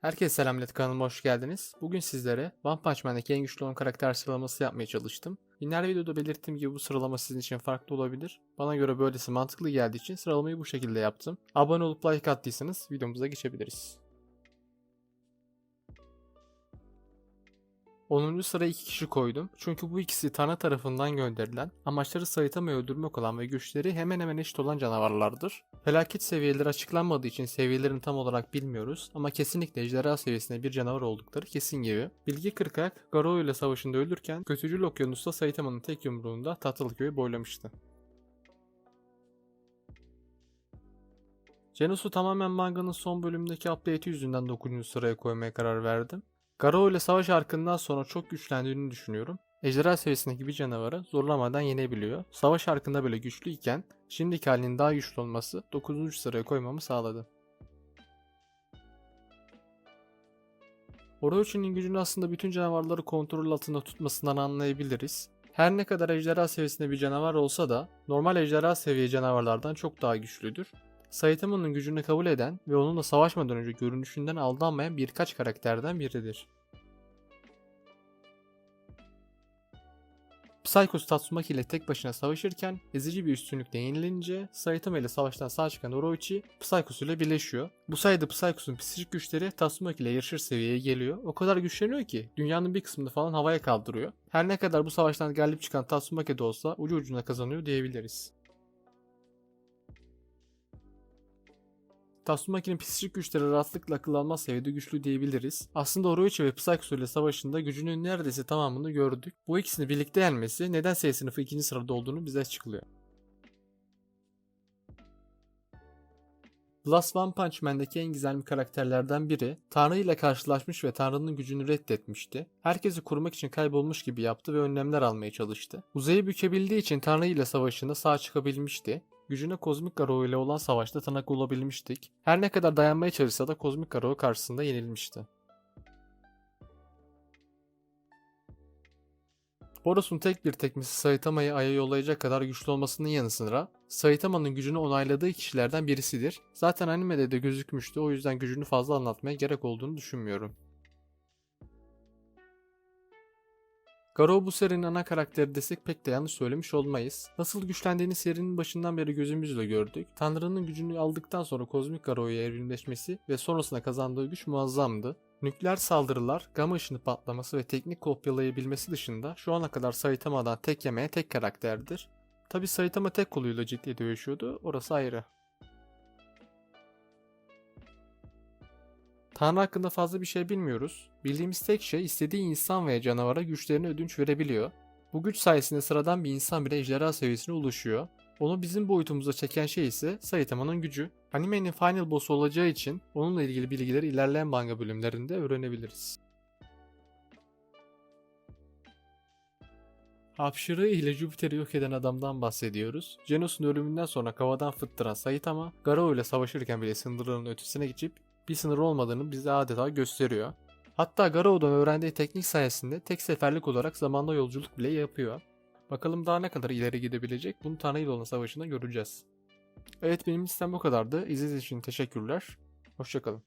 Herkese selam millet kanalıma hoş geldiniz. Bugün sizlere One Punch Man'daki en güçlü 10 karakter sıralaması yapmaya çalıştım. Yine her videoda belirttiğim gibi bu sıralama sizin için farklı olabilir. Bana göre böylesi mantıklı geldiği için sıralamayı bu şekilde yaptım. Abone olup like attıysanız videomuza geçebiliriz. 10. sıraya 2 kişi koydum. Çünkü bu ikisi Tana tarafından gönderilen, amaçları Saitama'yı öldürmek olan ve güçleri hemen hemen eşit olan canavarlardır. Felaket seviyeleri açıklanmadığı için seviyelerini tam olarak bilmiyoruz ama kesinlikle ejderha seviyesinde bir canavar oldukları kesin gibi. Bilge Kırkayak, Garou ile savaşında ölürken kötücül okyanusta Saitama'nın tek yumruğunda Tatlıköy'ü boylamıştı. Genos'u tamamen manganın son bölümündeki update'i yüzünden 9. sıraya koymaya karar verdim. Garou ile savaş arkından sonra çok güçlendiğini düşünüyorum. Ejderha seviyesindeki bir canavarı zorlamadan yenebiliyor. Savaş arkında böyle güçlüyken şimdiki halinin daha güçlü olması 9. sıraya koymamı sağladı. Orochi'nin gücünü aslında bütün canavarları kontrol altında tutmasından anlayabiliriz. Her ne kadar ejderha seviyesinde bir canavar olsa da normal ejderha seviye canavarlardan çok daha güçlüdür. Saitama'nın gücünü kabul eden ve onunla savaşmadan önce görünüşünden aldanmayan birkaç karakterden biridir. Psychos Tatsumaki ile tek başına savaşırken ezici bir üstünlükle yenilince Saitama ile savaştan sağ çıkan Orochi Psychos ile birleşiyor. Bu sayede Psychos'un psikik güçleri Tatsumaki ile yarışır seviyeye geliyor. O kadar güçleniyor ki dünyanın bir kısmını falan havaya kaldırıyor. Her ne kadar bu savaştan galip çıkan Tatsumaki de olsa ucu ucuna kazanıyor diyebiliriz. Tatsumaki'nin psikik güçleri rahatlıkla akıl almaz seviyede güçlü diyebiliriz. Aslında Orochi ve Psycho ile savaşında gücünün neredeyse tamamını gördük. Bu ikisini birlikte yenmesi neden S sınıfı ikinci sırada olduğunu bize açıklıyor. Last One Punch Man'deki en gizemli karakterlerden biri, Tanrı ile karşılaşmış ve Tanrı'nın gücünü reddetmişti. Herkesi korumak için kaybolmuş gibi yaptı ve önlemler almaya çalıştı. Uzayı bükebildiği için Tanrı ile savaşında sağ çıkabilmişti. Gücüne Kozmik Garou ile olan savaşta tanık olabilmiştik. Her ne kadar dayanmaya çalışsa da Kozmik Garou karşısında yenilmişti. Boros'un tek bir tekmesi Saitama'yı Ay'a yollayacak kadar güçlü olmasının yanı sıra Saitama'nın gücünü onayladığı kişilerden birisidir. Zaten animede de gözükmüştü o yüzden gücünü fazla anlatmaya gerek olduğunu düşünmüyorum. Garou bu serinin ana karakteri desek pek de yanlış söylemiş olmayız. Nasıl güçlendiğini serinin başından beri gözümüzle gördük. Tanrı'nın gücünü aldıktan sonra kozmik Garou'ya evrimleşmesi ve sonrasında kazandığı güç muazzamdı. Nükleer saldırılar, gama ışını patlaması ve teknik kopyalayabilmesi dışında şu ana kadar Saitama'dan tek yemeye tek karakterdir. Tabi Saitama tek koluyla ciddi dövüşüyordu, orası ayrı. Tanrı hakkında fazla bir şey bilmiyoruz. Bildiğimiz tek şey istediği insan veya canavara güçlerini ödünç verebiliyor. Bu güç sayesinde sıradan bir insan bile ejderha seviyesine ulaşıyor. Onu bizim boyutumuza çeken şey ise Saitama'nın gücü. Animenin final boss'u olacağı için onunla ilgili bilgileri ilerleyen manga bölümlerinde öğrenebiliriz. Hapşırığı ile Jüpiter'i yok eden adamdan bahsediyoruz. Genos'un ölümünden sonra kavadan fıttıran Saitama, Garou ile savaşırken bile sınırların ötesine geçip bir sınır olmadığını bize adeta gösteriyor. Hatta Garou'dan öğrendiği teknik sayesinde tek seferlik olarak zamanda yolculuk bile yapıyor. Bakalım daha ne kadar ileri gidebilecek bunu Tanrı olan savaşında göreceğiz. Evet benim listem bu kadardı. İzlediğiniz için teşekkürler. Hoşçakalın.